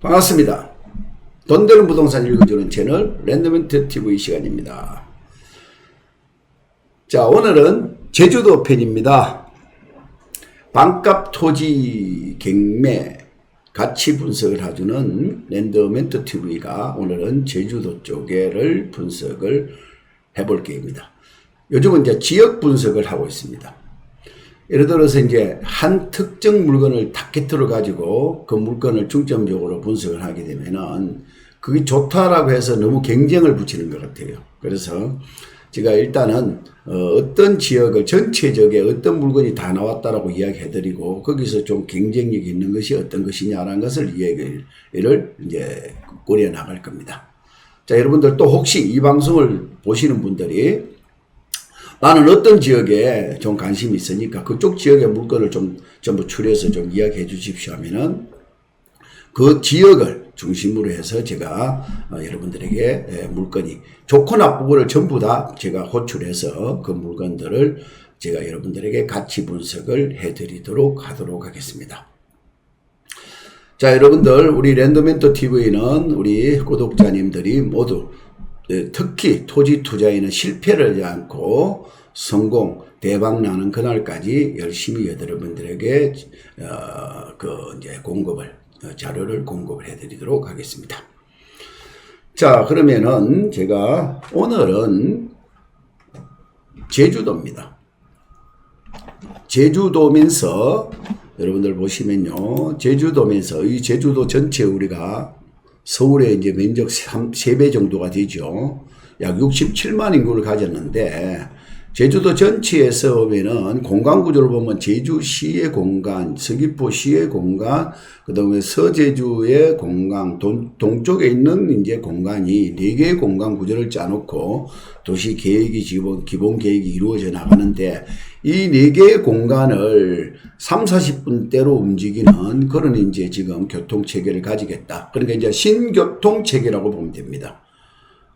반갑습니다. 돈 되는 부동산 읽어주는 채널 랜드멘트 TV 시간입니다. 자, 오늘은 제주도 편입니다. 반값 토지 경매 가치 분석을 해주는 랜드멘트 TV가 오늘은 제주도 쪽에를 분석을 해볼 게입니다. 요즘은 이제 지역 분석을 하고 있습니다. 예를 들어서 이제 한 특정 물건을 타겟으로 가지고 그 물건을 중점적으로 분석을 하게 되면은 그게 좋다라고 해서 너무 경쟁을 붙이는 것 같아요. 그래서 제가 일단은 어, 떤 지역을 전체적에 어떤 물건이 다 나왔다라고 이야기해드리고 거기서 좀 경쟁력이 있는 것이 어떤 것이냐라는 것을 이야기를 이제 꾸려 나갈 겁니다. 자, 여러분들 또 혹시 이 방송을 보시는 분들이 나는 어떤 지역에 좀 관심이 있으니까 그쪽 지역의 물건을 좀 전부 추려서 좀 이야기해 주십시오 하면은 그 지역을 중심으로 해서 제가 어, 여러분들에게 에, 물건이 좋고 나쁘고를 전부 다 제가 호출해서 그 물건들을 제가 여러분들에게 가치 분석을 해드리도록 하도록 하겠습니다. 자, 여러분들, 우리 랜더멘토 TV는 우리 구독자님들이 모두 예, 특히 토지 투자에는 실패를 하지 않고 성공, 대박 나는 그날까지 열심히 여러분들에게 어, 그 이제 공급을 어, 자료를 공급을 해드리도록 하겠습니다. 자 그러면은 제가 오늘은 제주도입니다. 제주도면서 여러분들 보시면요 제주도면서 이 제주도 전체 우리가 서울의 이제 면적 3배 정도가 되죠. 약 67만 인구를 가졌는데 제주도 전체에서 보면은 공간 구조를 보면 제주시의 공간, 서귀포시의 공간, 그 다음에 서제주의 공간, 동, 동쪽에 있는 이제 공간이 네 개의 공간 구조를 짜놓고 도시 계획이 기본, 기본 계획이 이루어져 나가는데 이 네 개의 공간을 3, 40분대로 움직이는 그런 이제 지금 교통 체계를 가지겠다. 그러니까 이제 신교통 체계라고 보면 됩니다.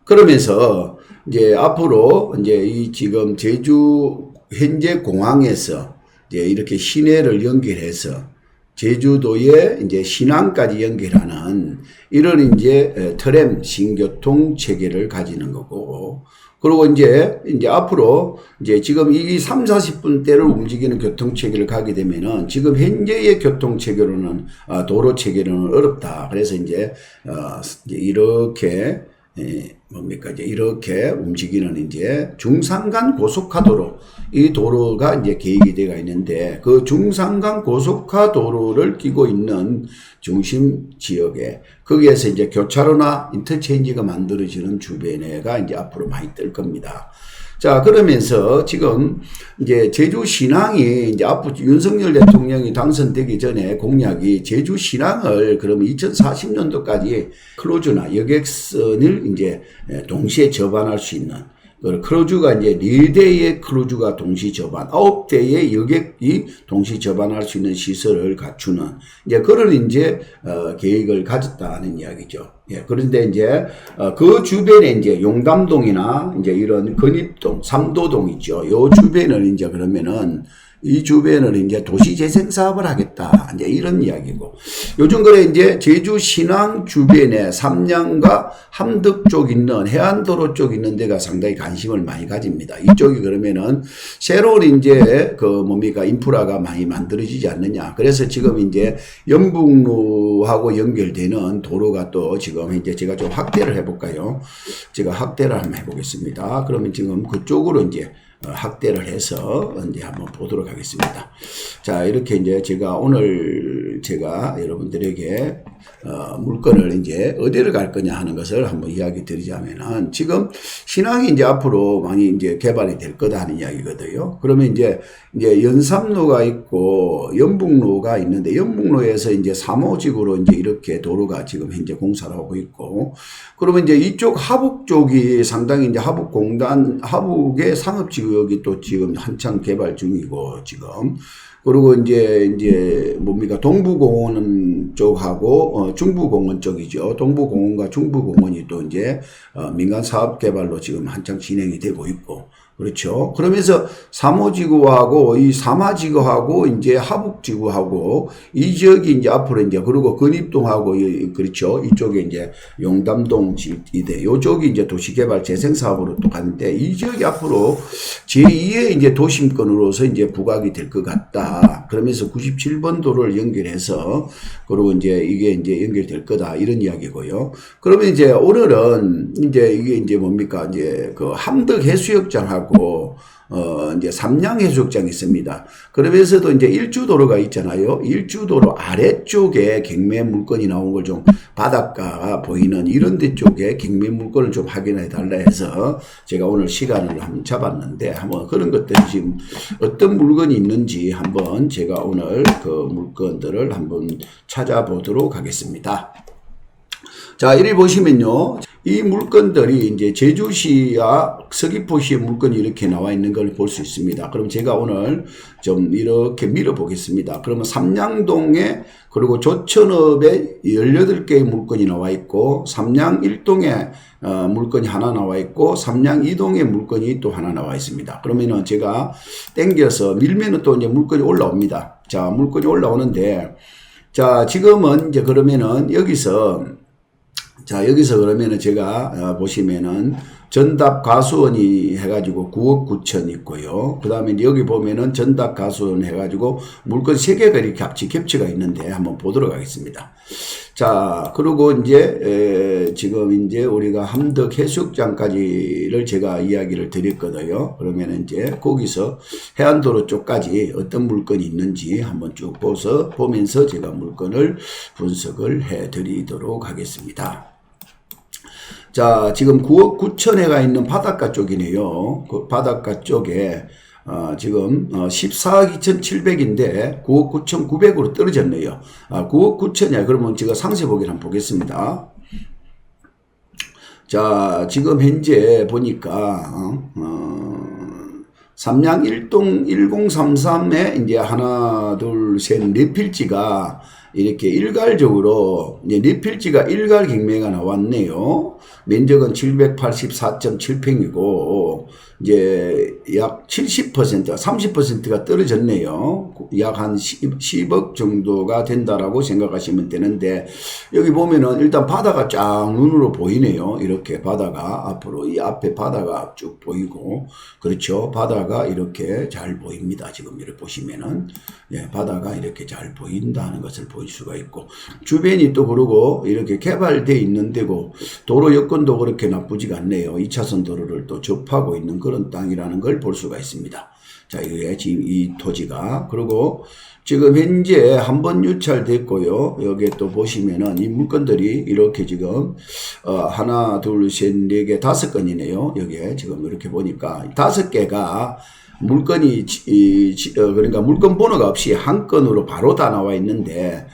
그러면서 이제 앞으로 이제 이 지금 제주 현재 공항에서 이제 이렇게 시내를 연결해서 제주도에 이제 신항까지 연결하는 이런 이제 트램 신교통 체계를 가지는 거고 그리고 이제 이제 앞으로 이제 지금 이 3, 40분대를 움직이는 교통 체계를 가게 되면은 지금 현재의 교통 체계로는 아, 도로 체계로는 어렵다. 그래서 이제 어 이제 이렇게 예, 뭡니까 이제 이렇게 움직이는 이제 중산간 고속화도로 이 도로가 이제 계획이 되어 있는데 그 중산간 고속화 도로를 끼고 있는 중심 지역에 거기에서 이제 교차로나 인터체인지가 만들어지는 주변에가 이제 앞으로 많이 뜰 겁니다. 자, 그러면서 지금 이제 제주 신항이 이제 앞으로 윤석열 대통령이 당선되기 전에 공약이 제주 신항을 그러면 2040년도까지 클로즈나 여객선을 이제 동시에 접안할 수 있는 그 크루즈가 이제 4대의 크루즈가 동시 접안, 9대의 여객이 동시 접안할 수 있는 시설을 갖추는 이제 그런 이제 어, 계획을 가졌다는 이야기죠. 예, 그런데 이제 어, 그 주변에 이제 용담동이나 이제 이런 건입동, 삼도동 있죠. 요 주변을 이제 그러면은 이 주변을 이제 도시 재생 사업을 하겠다. 이제 이런 이야기고. 요즘 그래 이제 제주 신항 주변에 삼양과 함덕 쪽 있는 해안도로 쪽 있는 데가 상당히 관심을 많이 가집니다. 이쪽이 그러면은 새로운 이제 그 뭡니까 인프라가 많이 만들어지지 않느냐. 그래서 지금 이제 연북로하고 연결되는 도로가 또 지금 이제 제가 좀 확대를 해볼까요? 제가 확대를 한번 해보겠습니다. 그러면 지금 그쪽으로 이제 어, 확대를 해서 이제 한번 보도록 하겠습니다. 자, 이렇게 이제 제가 오늘 제가 여러분들에게 어, 물건을 이제 어디를 갈 거냐 하는 것을 한번 이야기 드리자면은 지금 신항이 이제 앞으로 많이 이제 개발이 될 거다 하는 이야기거든요. 그러면 이제 이제 연삼로가 있고 연북로가 있는데 연북로에서 이제 3호직으로 이제 이렇게 도로가 지금 현재 공사를 하고 있고 그러면 이제 이쪽 하북 쪽이 상당히 이제 하북 공단 하북의 상업지구역이 또 지금 한창 개발 중이고 지금 그리고 이제 이제 뭡니까 동부공원 쪽하고 어, 중부공원 쪽이죠. 동부공원과 중부공원이 또 이제 어, 민간 사업 개발로 지금 한창 진행이 되고 있고 그렇죠. 그러면서 삼호지구하고 이 삼하지구하고 이제 하북지구하고 이 지역이 이제 앞으로 이제 그리고 근입동하고 이- 그렇죠. 이쪽에 이제 용담동 지대 요쪽이 이제 도시개발 재생사업으로 또 가는데 이 지역이 앞으로 제2의 이제 도심권으로서 이제 부각이 될 것 같다. 그러면서 97번 도를 연결해서 그리고 이제 이게 이제 연결될 거다 이런 이야기고요. 그러면 이제 오늘은 이제 이게 이제 뭡니까 이제 그 함덕 해수욕장하고 어 이제 삼양 해수욕장이 있습니다. 그러면서도 이제 일주도로가 있잖아요. 일주도로 아래쪽에 경매 물건이 나온 걸 좀 바닷가가 보이는 이런 데 쪽에 경매 물건을 좀 확인해 달라 해서 제가 오늘 시간을 한번 잡았는데 한번 그런 것들이 지금 어떤 물건이 있는지 한번 제가 오늘 그 물건들을 한번 찾아보도록 하겠습니다. 자, 이리 보시면요. 이 물건들이 이제 제주시와 서귀포시의 물건이 이렇게 나와 있는 걸 볼 수 있습니다. 그럼 제가 오늘 좀 이렇게 밀어 보겠습니다. 그러면 삼양동에 그리고 조천읍에 18개의 물건이 나와 있고 삼양 1동에 어, 물건이 하나 나와 있고 삼양 2동에 물건이 또 하나 나와 있습니다. 그러면은 제가 땡겨서 밀면은 또 이제 물건이 올라옵니다. 자, 물건이 올라오는데 자, 지금은 이제 그러면은 여기서 자, 여기서 그러면은 제가 어, 보시면은 전답 가수원이 해가지고 9억 9천 있고요. 그 다음에 여기 보면은 전답 가수원 해가지고 물건 3개가 이렇게 합치 겹치가 있는데 한번 보도록 하겠습니다. 자, 그리고 이제, 에, 지금 이제 우리가 함덕 해수욕장까지를 제가 이야기를 드렸거든요. 그러면 이제 거기서 해안도로 쪽까지 어떤 물건이 있는지 한번 쭉 보서, 보면서 제가 물건을 분석을 해 드리도록 하겠습니다. 자, 지금 9억 9천회가 있는 바닷가 쪽이네요. 그 바닷가 쪽에 어, 지금 어, 14억 2,700인데 9억 9,900으로 떨어졌네요. 아, 9억 9천이야. 그러면 제가 상세 보기를 한번 보겠습니다. 자, 지금 현재 보니까 어, 어, 삼양 1동 1033에 이제 하나, 둘, 셋, 네 필지가 이렇게 일괄적으로 이제 네 필지가 일괄 경매가 나왔네요. 면적은 784.7평이고 이제 약 70%, 30%가 떨어졌네요. 약 한 10, 억 정도가 된다라고 생각하시면 되는데 여기 보면은 일단 바다가 쫙 눈으로 보이네요. 이렇게 바다가 앞으로 이 앞에 바다가 쭉 보이고 그렇죠. 바다가 이렇게 잘 보입니다. 지금 이렇게 보시면은 예, 바다가 이렇게 잘 보인다는 것을 볼 수가 있고 주변이 또 그러고 이렇게 개발돼 있는 데고 도로 여건도 그렇게 나쁘지가 않네요. 2차선 도로를 또 접하고 있는 그런 땅이라는 걸 볼 수가 있습니다. 자, 이게 지금 이 토지가 그리고 지금 현재 한 번 유찰됐고요. 여기에 또 보시면은 이 물건들이 이렇게 지금 어 하나, 둘, 셋, 네 개, 다섯 건이네요. 여기에 지금 이렇게 보니까 다섯 개가 물건이 지- 이, 지- 어, 그러니까 물건 번호가 없이 한 건으로 바로 다 나와 있는데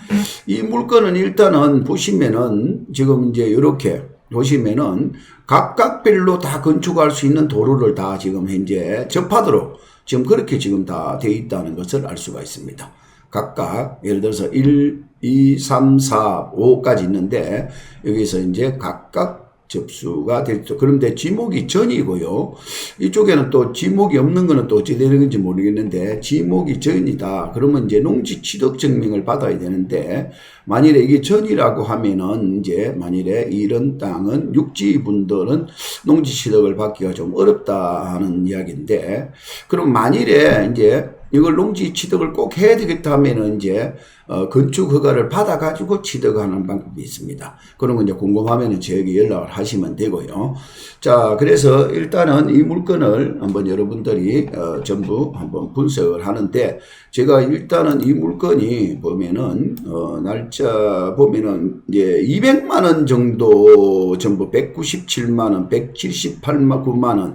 이 물건은 일단은 보시면은 지금 이제 이렇게 보시면은 각각 별로 다 건축할 수 있는 도로를 다 지금 현재 접하도록 지금 그렇게 지금 다돼 있다는 것을 알 수가 있습니다. 각각 예를 들어서 1, 2, 3, 4, 5까지 있는데 여기서 이제 각각 접수가 됐죠. 그런데 지목이 전이고요. 이쪽에는 또 지목이 없는 거는 또 어찌 되는 건지 모르겠는데 지목이 전이다. 그러면 이제 농지 취득 증명을 받아야 되는데 만일에 이게 전이라고 하면은 이제 만일에 이런 땅은 육지 분들은 농지 취득을 받기가 좀 어렵다 하는 이야기인데 그럼 만일에 이제 이걸 농지 취득을 꼭 해야 되겠다 하면은 이제 어, 건축 허가를 받아 가지고 취득하는 방법이 있습니다. 그런 거 이제 궁금하면은 저에게 연락을 하시면 되고요. 자, 그래서 일단은 이 물건을 한번 여러분들이 어, 전부 한번 분석을 하는데 제가 일단은 이 물건이 보면은 어, 날짜 보면은 이제 200만 원 정도 전부 197만 원, 178만 9만 원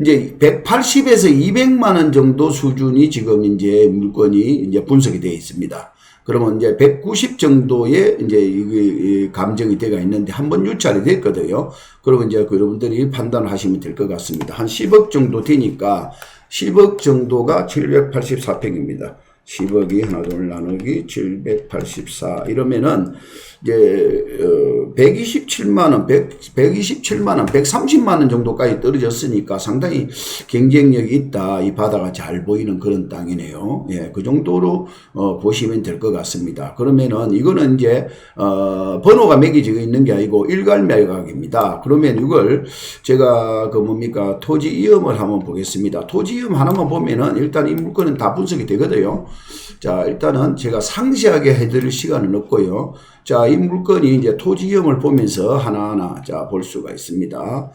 이제 180에서 200만 원 정도 수준이 지금 이제 물건이 이제 분석이 되어 있습니다. 그러면 이제 190 정도의 이제 이게 감정이 돼가 있는데 한 번 유찰이 됐거든요. 그러면 이제 그 여러분들이 판단을 하시면 될 것 같습니다. 한 10억 정도 되니까 10억 정도가 784평입니다. 10억이 하나 둘 나누기 784 이러면은 이제 어, 127만 원, 100, 127만 원, 130만 원 정도까지 떨어졌으니까 상당히 경쟁력이 있다. 이 바다가 잘 보이는 그런 땅이네요. 예, 그 정도로 어, 보시면 될 것 같습니다. 그러면은 이거는 이제 어, 번호가 매겨지고 있는 게 아니고 일괄매각입니다. 그러면 이걸 제가 그 뭡니까 토지 이음을 한번 보겠습니다. 토지 이음 하나만 보면은 일단 이 물건은 다 분석이 되거든요. 자, 일단은 제가 상세하게 해드릴 시간은 없고요. 자, 이 물건이 이제 토지염을 보면서 하나하나 자, 볼 수가 있습니다.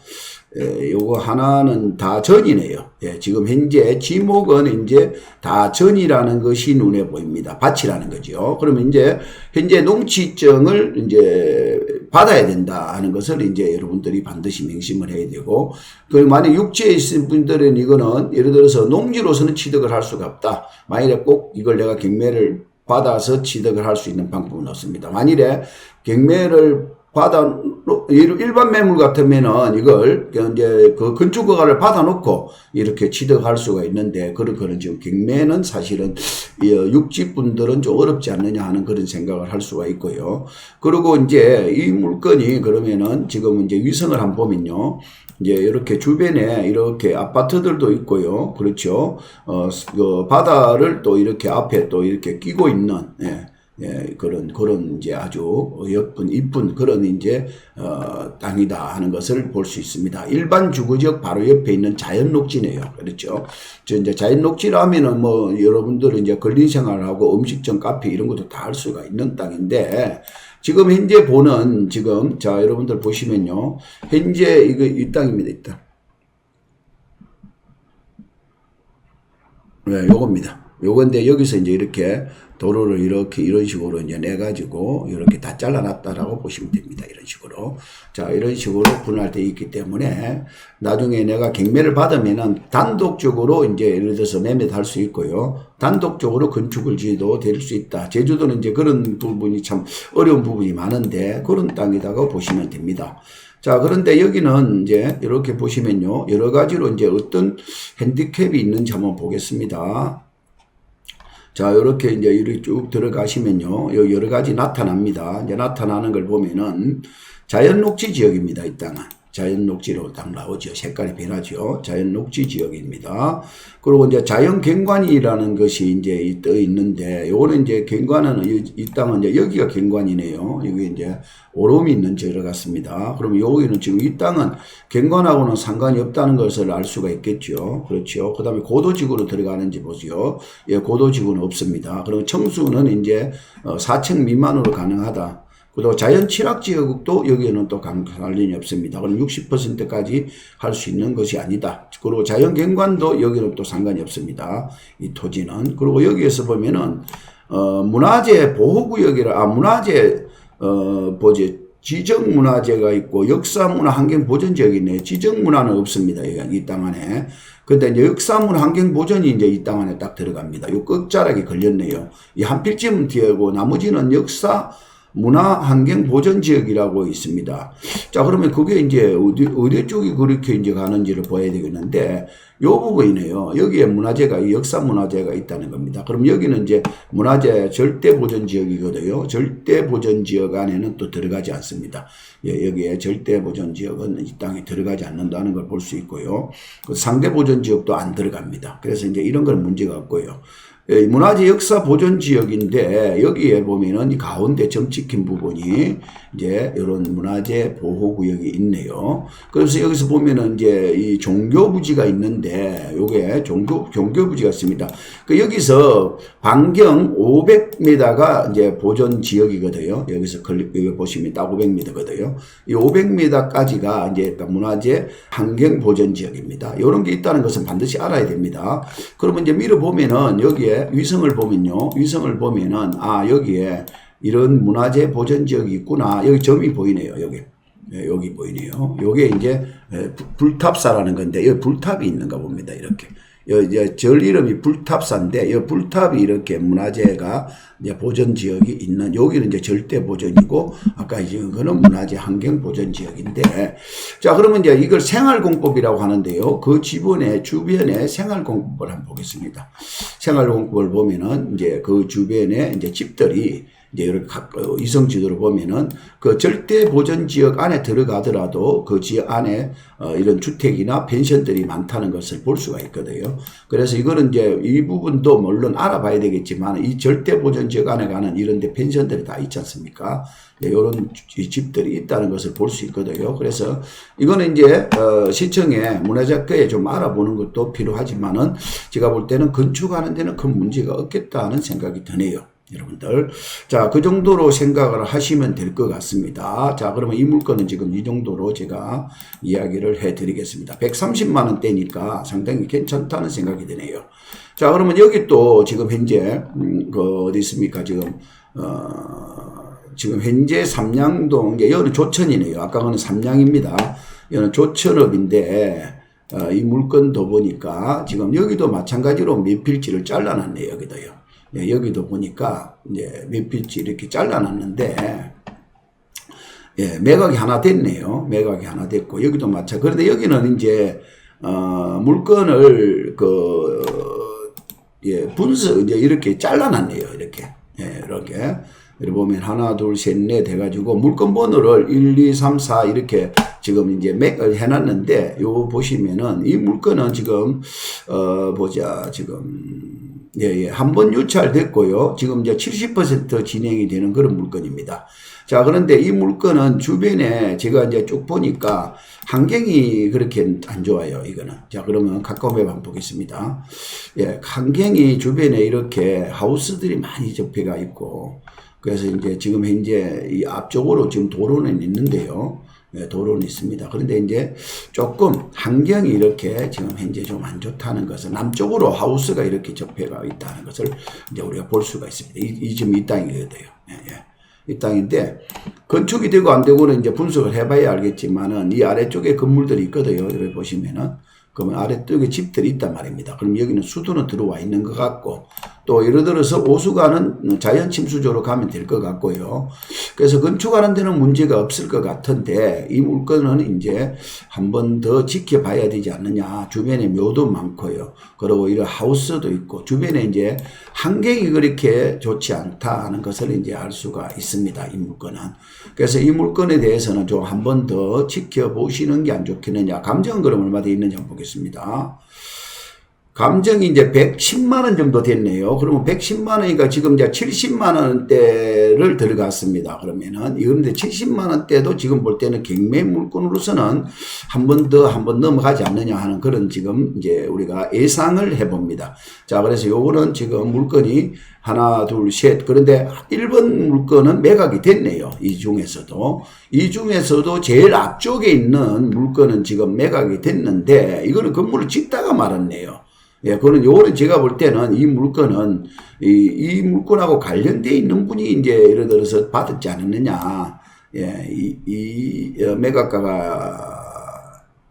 예, 요거 하나는 다 전이네요. 예, 지금 현재 지목은 이제 다 전이라는 것이 눈에 보입니다. 밭이라는 거죠. 그러면 이제 현재 농지증을 이제 받아야 된다 하는 것을 이제 여러분들이 반드시 명심을 해야 되고, 그 만약 육지에 있는 분들은 이거는 예를 들어서 농지로서는 취득을 할 수가 없다. 만일에 꼭 이걸 내가 경매를 받아서 취득을 할 수 있는 방법은 없습니다. 만일에 경매를 받아 일반 매물 같으면은 이걸 이제 그 건축 허가를 받아놓고 이렇게 취득할 수가 있는데 그런 거는 지금 경매는 사실은 육지 분들은 좀 어렵지 않느냐 하는 그런 생각을 할 수가 있고요. 그리고 이제 이 물건이 그러면은 지금 이제 위성을 한번 보면요. 이제 이렇게 주변에 이렇게 아파트들도 있고요. 그렇죠. 어, 그 바다를 또 이렇게 앞에 또 이렇게 끼고 있는, 예. 예, 그런, 그런 이제 아주 예쁜, 이쁜 그런 이제, 어, 땅이다 하는 것을 볼 수 있습니다. 일반 주거 지역 바로 옆에 있는 자연 녹지네요. 그렇죠. 저 이제 자연 녹지라면은 뭐 여러분들은 이제 근린 생활하고 음식점 카페 이런 것도 다 할 수가 있는 땅인데, 지금 현재 보는 지금 자 여러분들 보시면요 현재 이거 이 땅입니다 이 땅. 네, 요겁니다. 요건데 여기서 이제 이렇게 도로를 이렇게 이런 식으로 이제 내 가지고 이렇게 다 잘라놨다라고 보시면 됩니다. 이런 식으로 자 이런 식으로 분할되어 있기 때문에 나중에 내가 경매를 받으면은 단독적으로 이제 예를 들어서 매매도 할 수 있고요. 단독적으로 건축을 지어도 될 수 있다. 제주도는 이제 그런 부분이 참 어려운 부분이 많은데 그런 땅이다가 보시면 됩니다. 자, 그런데 여기는 이제 이렇게 보시면요. 여러 가지로 이제 어떤 핸디캡이 있는지 한번 보겠습니다. 자, 이렇게 이제 이렇게 쭉 들어가시면요. 여러 가지 나타납니다. 이제 나타나는 걸 보면은 자연 녹지 지역입니다. 이 땅은. 자연 녹지로 딱 나오죠. 색깔이 변하죠. 자연 녹지 지역입니다. 그리고 이제 자연 경관이라는 것이 이제 떠 있는데, 요거는 이제 경관은, 이, 이 땅은 이제 여기가 경관이네요. 여기 이제 오름이 있는 지역 같습니다. 그럼 여기는 지금 이 땅은 경관하고는 상관이 없다는 것을 알 수가 있겠죠. 그렇죠. 그 다음에 고도지구로 들어가는지 보죠. 예, 고도지구는 없습니다. 그리고 청수는 이제 4층 어, 미만으로 가능하다. 그리고 자연 취락 지역도 여기에는 또 관련이 없습니다. 그럼 60%까지 할 수 있는 것이 아니다. 그리고 자연 경관도 여기는 또 상관이 없습니다. 이 토지는. 그리고 여기에서 보면은 어 문화재 보호구역이라 아 문화재 어 보지 지정 문화재가 있고 역사 문화 환경 보전 지역이 있네요. 지정 문화는 없습니다. 이 땅 안에. 근데 이제 역사 문화 환경 보전이 이제 이 땅 안에 딱 들어갑니다. 요 끝자락이 걸렸네요. 이 한 필쯤 뒤에고 나머지는 역사 문화환경보전지역이라고 있습니다. 자, 그러면 그게 이제 어디, 어디 쪽이 그렇게 이제 가는지를 봐야 되겠는데, 요 부분이네요. 여기에 문화재가, 역사 문화재가 있다는 겁니다. 그럼 여기는 이제 문화재 절대보전지역이거든요. 절대보전지역 안에는 또 들어가지 않습니다. 예, 여기에 절대보전지역은 이 땅에 들어가지 않는다는 걸 볼 수 있고요. 그 상대보전지역도 안 들어갑니다. 그래서 이제 이런 건 문제가 없고요. 예, 문화재 역사 보존 지역인데 여기에 보면은 이 가운데 점 찍힌 부분이 이제 이런 문화재 보호 구역이 있네요. 그래서 여기서 보면은 이제 이 종교 부지가 있는데 요게 종교 종교 부지가 있습니다. 그 여기서 반경 500m가 이제 보존 지역이거든요. 여기서 클릭 여기 보시면 딱 500m거든요. 이 500m까지가 이제 문화재 환경 보존 지역입니다. 이런 게 있다는 것은 반드시 알아야 됩니다. 그러면 이제 밀어 보면은 여기에 위성을 보면요. 위성을 보면은 아 여기에 이런 문화재 보전 지역이 있구나. 여기 점이 보이네요. 여기. 네, 여기 보이네요. 요게 이제 불탑사라는 건데 여기 불탑이 있는가 봅니다. 이렇게. 절 이름이 불탑사인데 이 불탑이 이렇게 문화재가 보전 지역이 있는 여기는 이제 절대 보전이고 아까 이제 그는 문화재 환경 보전 지역인데. 자 그러면 이제 이걸 생활공법이라고 하는데요. 그 지번에 주변에 생활공법을 한번 보겠습니다. 생활공법을 보면은 이제 그 주변에 이제 집들이 어, 위성 지도를 보면은 그 절대 보전 지역 안에 들어가더라도 그 지역 안에 어, 이런 주택이나 펜션들이 많다는 것을 볼 수가 있거든요. 그래서 이거는 이제 이 부분도 물론 알아봐야 되겠지만 이 절대 보전 지역 안에 가는 이런 데 펜션들이 다 있지 않습니까? 이런 집들이 있다는 것을 볼 수 있거든요. 그래서 이거는 이제 어, 시청에 문화재학교에 좀 알아보는 것도 필요하지만은 제가 볼 때는 건축하는 데는 큰 문제가 없겠다는 생각이 드네요. 여러분들. 자, 그 정도로 생각을 하시면 될 것 같습니다. 자, 그러면 이 물건은 지금 이 정도로 제가 이야기를 해 드리겠습니다. 130만 원대니까 상당히 괜찮다는 생각이 드네요. 자, 그러면 여기 또 지금 현재, 음, 그, 어디 있습니까? 지금, 어, 지금 현재 삼양동, 이제 여기는 조천이네요. 아까 그는 삼양입니다. 여기는 조천업인데, 어, 이 물건도 보니까 지금 여기도 마찬가지로 몇 필지를 잘라놨네요. 여기도요. 예, 여기도 보니까 이제 몇 필지 이렇게 잘라놨는데, 예, 매각이 하나 됐네요. 매각이 하나 됐고, 여기도 마찬가지. 그런데 여기는 이제, 어, 물건을, 그, 예, 분수, 이제 이렇게 잘라놨네요. 이렇게. 예, 이렇게. 여기 보면 하나, 둘, 셋, 넷 해가지고 물건 번호를 1, 2, 3, 4 이렇게 지금 이제 맥을 해놨는데, 요거 보시면은 이 물건은 지금, 어, 보자. 지금, 예, 예. 한 번 유찰됐고요. 지금 이제 70% 진행이 되는 그런 물건입니다. 자, 그런데 이 물건은 주변에 제가 이제 쭉 보니까 환경이 그렇게 안 좋아요, 이거는. 자, 그러면 가까움에 한번 보겠습니다. 예, 환경이 주변에 이렇게 하우스들이 많이 접해가 있고, 그래서 이제 지금 현재 이 앞쪽으로 지금 도로는 있는데요. 예, 도로는 있습니다. 그런데 이제 조금 환경이 이렇게 지금 현재 좀 안 좋다는 것은 남쪽으로 하우스가 이렇게 접해가 있다는 것을 이제 우리가 볼 수가 있습니다. 이, 이 지금 이 땅이거든요. 예, 예. 이 땅인데 건축이 되고 안 되고는 이제 분석을 해봐야 알겠지만은 이 아래쪽에 건물들이 있거든요. 여기 보시면은 그러면 아래 쪽에 집들이 있단 말입니다. 그럼 여기는 수도는 들어와 있는 것 같고 또 예를 들어서 오수가는 자연 침수조로 가면 될 것 같고요. 그래서 건축하는 데는 문제가 없을 것 같은데 이 물건은 이제 한 번 더 지켜봐야 되지 않느냐. 주변에 묘도 많고요. 그리고 이런 하우스도 있고 주변에 이제 환경이 그렇게 좋지 않다는 것을 이제 알 수가 있습니다. 이 물건은. 그래서 이 물건에 대해서는 좀 한 번 더 지켜보시는 게 안 좋겠느냐. 감정은 그럼 얼마 돼 있는지 한번 보겠습니다. 있습니다. 감정이 이제 110만 원 정도 됐네요. 그러면 110만 원이니까 지금 이제 70만 원대를 들어갔습니다. 그러면은 이런데 70만 원대도 지금 볼 때는 경매 물건으로서는 한 번 더 한 번 넘어가지 않느냐 하는 그런 지금 이제 우리가 예상을 해봅니다. 자, 그래서 요거는 지금 물건이 하나, 둘, 셋. 그런데 1번 물건은 매각이 됐네요. 이 중에서도. 이 중에서도 제일 앞쪽에 있는 물건은 지금 매각이 됐는데 이거는 건물을 짓다가 말았네요. 예, 그거는 요거는 제가 볼 때는 이 물건은 이, 이 물건하고 관련돼 있는 분이 이제 예를 들어서 받았지 않았느냐. 예, 이, 이 어, 매각가가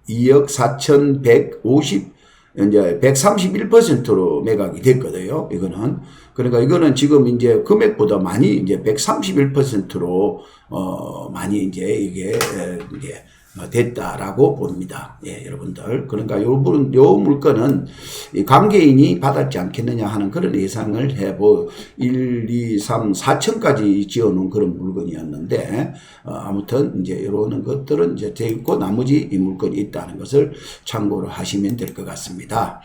2억 4,150 이제 131%로 매각이 됐거든요. 이거는 그러니까 이거는 지금 이제 금액보다 많이 이제 131%로 어 많이 이제 이게 에, 이제 어, 됐다라고 봅니다. 예, 여러분들. 그러니까 요, 물- 요 물건은 이 관계인이 받았지 않겠느냐 하는 그런 예상을 해보 1, 2, 3, 4천까지 지어놓은 그런 물건이었는데, 어, 아무튼 이제 이런 것들은 이제 돼 있고 나머지 이 물건이 있다는 것을 참고로 하시면 될 것 같습니다.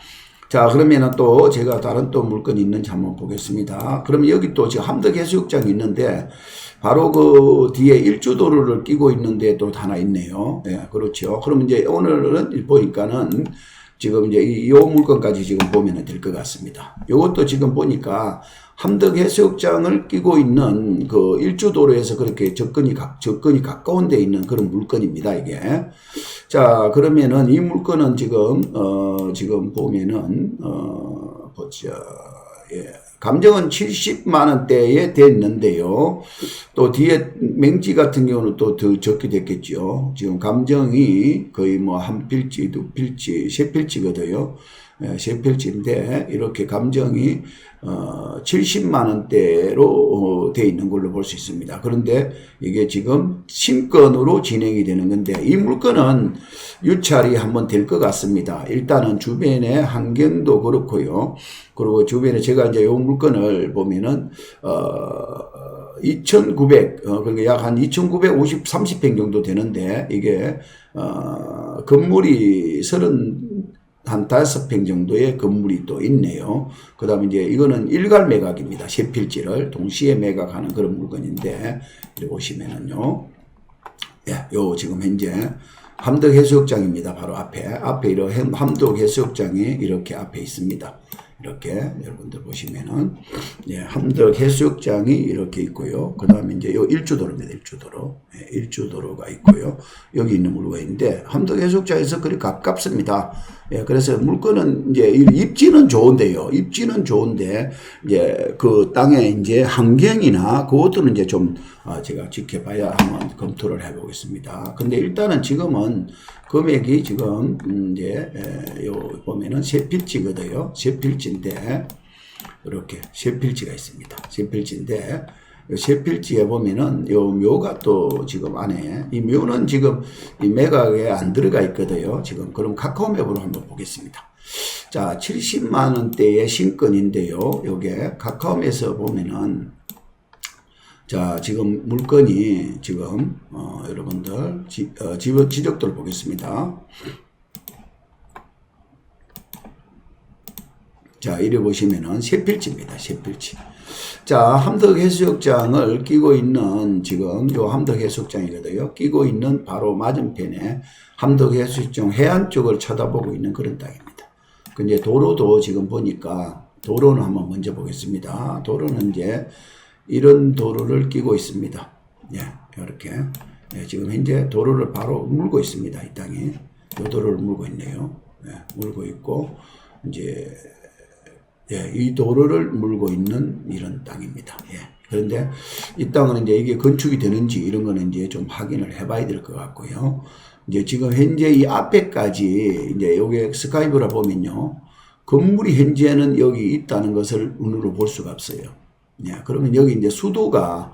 자, 그러면은 또 제가 다른 또 물건이 있는지 한번 보겠습니다. 그러면 여기 또 지금 함덕 해수욕장이 있는데, 바로 그 뒤에 일주도로를 끼고 있는데 또 하나 있네요. 예, 그렇죠. 그럼 이제 오늘은 보니까는 지금 이제 이, 요 물건까지 지금 보면 될 것 같습니다. 요것도 지금 보니까 함덕 해수욕장을 끼고 있는 그 일주도로에서 그렇게 접근이 가, 접근이 가까운 데 있는 그런 물건입니다, 이게. 자, 그러면은 이 물건은 지금, 어, 지금 보면은, 어, 보자. 예. 감정은 70만 원대에 됐는데요. 또 뒤에 맹지 같은 경우는 또 더 적게 됐겠죠. 지금 감정이 거의 뭐 한 필지, 두 필지, 세 필지거든요. 예, 세 필지인데 이렇게 감정이 어 70만 원대로 어, 돼 있는 걸로 볼 수 있습니다. 그런데 이게 지금 신건으로 진행이 되는 건데 이 물건은 유찰이 한번 될 것 같습니다. 일단은 주변의 환경도 그렇고요. 그리고 주변에 제가 이제 이 물건을 보면은 어 2,900, 어, 그러니까 약 한 2,950, 30평 정도 되는데, 이게, 어, 건물이 30, 한 다섯 평 정도의 건물이 또 있네요. 그 다음에 이제 이거는 일괄 매각입니다. 세 필지를 동시에 매각하는 그런 물건인데, 이렇게 보시면은요. 예, 요 지금 현재 함덕 해수욕장입니다. 바로 앞에. 앞에 이렇게 함덕 해수욕장이 이렇게 앞에 있습니다. 이렇게 여러분들 보시면은 예, 함덕 해수욕장이 이렇게 있고요. 그 다음에 이제 요 일주도로입니다. 일주도로. 예, 일주도로가 있고요. 여기 있는 물건인데 함덕 해수욕장에서 그리 가깝습니다. 예, 그래서 물건은 이제 이 입지는 좋은데요. 입지는 좋은데 이제 그 땅의 이제 환경이나 그것들은 이제 좀 아, 제가 지켜봐야 한번 검토를 해보겠습니다. 근데 일단은 지금은 금액이 지금 음, 이제 에, 요 보면은 세 필지거든요. 세 필지 인데 이렇게 세 필지가 있습니다. 세 필지인데 요세 필지에 보면은 요 묘가 또 지금 안에 이 묘는 지금 이 매각에 안 들어가 있거든요. 지금 그럼 카카오맵으로 한번 보겠습니다. 자, 70만 원대의 신건인데요. 요게 카카오맵에서 보면은 자, 지금 물건이 지금 어, 여러분들 지, 어, 지- 지적도를 보겠습니다. 자, 이래 보시면은 세 필지입니다. 세 필지. 자, 함덕 해수욕장을 끼고 있는 지금 요 함덕 해수욕장이거든요. 끼고 있는 바로 맞은편에 함덕 해수욕장 해안 쪽을 쳐다보고 있는 그런 땅입니다. 근데 도로도 지금 보니까 도로는 한번 먼저 보겠습니다. 도로는 이제 이런 도로를 끼고 있습니다. 예, 이렇게. 예, 지금 현재 도로를 바로 물고 있습니다. 이 땅이. 이 도로를 물고 있네요. 예, 물고 있고, 이제, 예, 이 도로를 물고 있는 이런 땅입니다. 예. 그런데 이 땅은 이제 이게 건축이 되는지 이런 거는 이제 좀 확인을 해봐야 될 것 같고요. 이제 지금 현재 이 앞에까지 이제 여기 스카이브라 보면요. 건물이 현재는 여기 있다는 것을 눈으로 볼 수가 없어요. 예, 그러면 여기 이제 수도가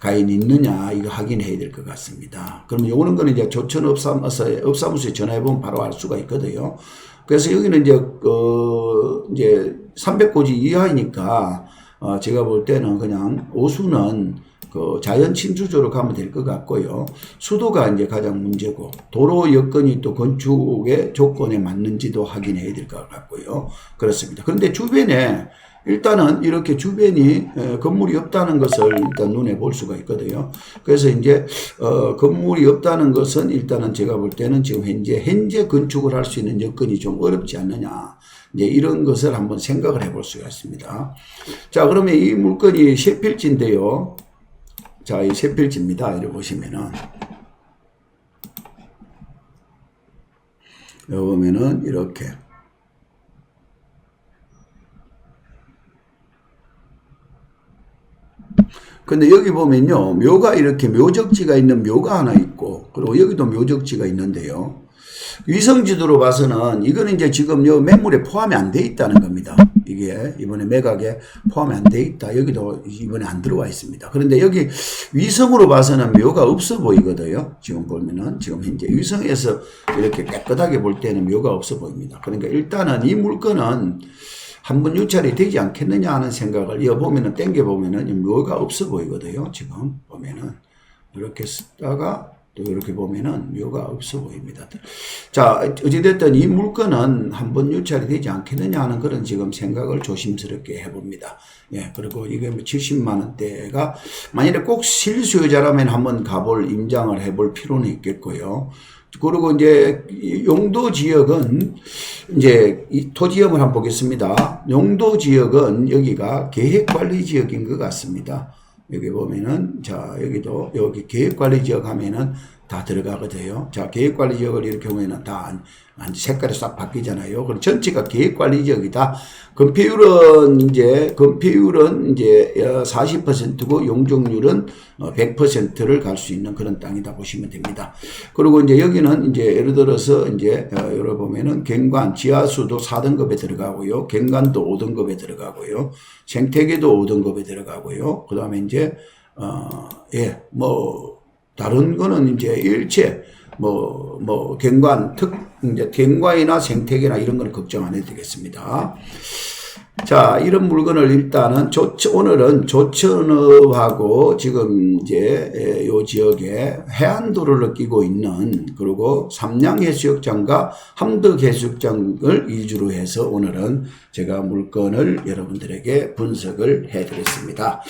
과연 있느냐 이거 확인해야 될 것 같습니다. 그러면 요거는 거는 이제 조천 업사무소에, 업사무소에 전화해보면 바로 알 수가 있거든요. 그래서 여기는 이제 어 이제 300고지 이하이니까 어 제가 볼 때는 그냥 오수는 그 자연 침수조로 가면 될 것 같고요. 수도가 이제 가장 문제고 도로 여건이 또 건축의 조건에 맞는지도 확인해야 될 것 같고요. 그렇습니다. 그런데 주변에 일단은 이렇게 주변이 에, 건물이 없다는 것을 일단 눈에 볼 수가 있거든요. 그래서 이제 어, 건물이 없다는 것은 일단은 제가 볼 때는 지금 현재 현재 건축을 할 수 있는 여건이 좀 어렵지 않느냐. 이제 이런 것을 한번 생각을 해볼 수가 있습니다. 자, 그러면 이 물건이 세 필지인데요. 자, 이 세 필지입니다. 이렇게 보시면은. 여기 보면은 이렇게. 근데 여기 보면요. 묘가 이렇게 묘적지가 있는 묘가 하나 있고, 그리고 여기도 묘적지가 있는데요. 위성지도로 봐서는 이거는 이제 지금 요 매물에 포함이 안 돼 있다는 겁니다. 이게 이번에 매각에 포함이 안 돼 있다. 여기도 이번에 안 들어와 있습니다. 그런데 여기 위성으로 봐서는 묘가 없어 보이거든요. 지금 보면은 지금 현재 위성에서 이렇게 깨끗하게 볼 때는 묘가 없어 보입니다. 그러니까 일단은 이 물건은 한번 유찰이 되지 않겠느냐 하는 생각을 이어 보면은 땡겨 보면은 묘가 없어 보이거든요. 지금 보면은 이렇게 쓰다가 또 이렇게 보면은 묘가 없어 보입니다. 자, 어찌됐든 이 물건은 한번 유찰이 되지 않겠느냐 하는 그런 지금 생각을 조심스럽게 해봅니다. 예, 그리고 이게 뭐 70만원대가 만일에 꼭 실수요자라면 한번 가볼 임장을 해볼 필요는 있겠고요. 그리고 이제 이 용도 지역은 이제 이 토지역을 한번 보겠습니다. 용도 지역은 여기가 계획관리 지역인 것 같습니다. 여기 보면은 자 여기도 여기 계획관리 지역 하면은 다 들어가거든요. 자 계획관리 지역을 이렇게 보면은 다 색깔이 싹 바뀌잖아요. 그럼 전체가 계획관리 지역이다. 건폐율은 이제 건폐율은 이제 40%고 용적률은 100%를 갈 수 있는 그런 땅이다 보시면 됩니다. 그리고 이제 여기는 이제 예를 들어서 이제 어, 여기 보면은 경관 지하수도 4등급에 들어가고요. 경관도 5등급에 들어가고요. 생태계도 5등급에 들어가고요. 그다음에 이제 어예뭐 다른 거는 이제 일체 뭐, 뭐, 경관, 특, 이제 경관이나 생태계나 이런 거는 걱정 안 해도 되겠습니다. 자, 이런 물건을 일단은 조천, 오늘은 조천읍하고 지금 이제 에, 요 지역에 해안도로를 끼고 있는 그리고 삼양해수욕장과 함덕해수욕장을 위주로 해서 오늘은 제가 물건을 여러분들에게 분석을 해 드렸습니다.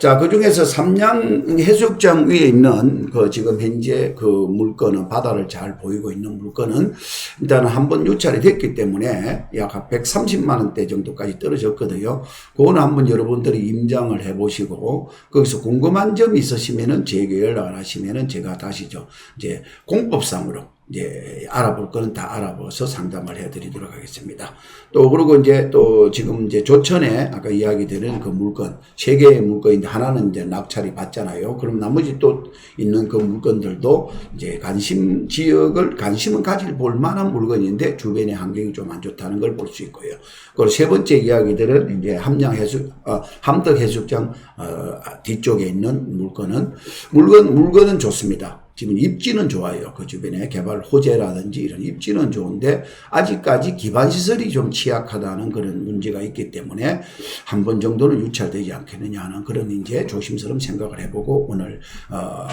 자, 그 중에서 삼양 해수욕장 위에 있는 그 지금 현재 그 물건은 바다를 잘 보이고 있는 물건은 일단 한 번 유찰이 됐기 때문에 약 130만 원대 정도까지 떨어졌거든요. 그거는 한번 여러분들이 임장을 해보시고 거기서 궁금한 점이 있으시면은 제게 연락을 하시면은 제가 다시 저 이제 공법상으로 이제 알아볼 거는 다 알아봐서 상담을 해드리도록 하겠습니다. 또 그리고 이제 또 지금 이제 조천에 아까 이야기 드린 그 물건 세 개의 물건인데 하나는 이제 낙찰이 받잖아요. 그럼 나머지 또 있는 그 물건들도 이제 관심 지역을 관심은 가질 볼 만한 물건인데 주변의 환경이 좀 안 좋다는 걸 볼 수 있고요. 그리고 세 번째 이야기들은 이제 함양 해수 어, 함덕 해수욕장 어, 뒤쪽에 있는 물건은 물건 물건은 좋습니다. 지금 입지는 좋아요. 그 주변에 개발 호재라든지 이런 입지는 좋은데 아직까지 기반 시설이 좀 취약하다는 그런 문제가 있기 때문에 한 번 정도는 유찰되지 않겠느냐 하는 그런 이제 조심스러운 생각을 해보고 오늘 어,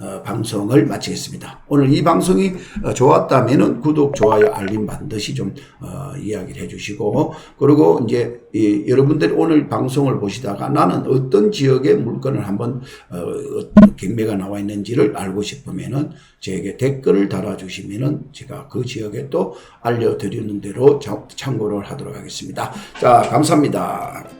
어, 방송을 마치겠습니다. 오늘 이 방송이 어, 좋았다면은 구독, 좋아요, 알림 반드시 좀 어, 이야기를 해주시고 그리고 이제 이, 여러분들이 오늘 방송을 보시다가 나는 어떤 지역의 물건을 한번 어, 어떤 경매가 나와 있는지를 알고 싶으면은 저에게 댓글을 달아주시면은 제가 그 지역에 또 알려드리는 대로 참- 참고를 하도록 하겠습니다. 자, 감사합니다.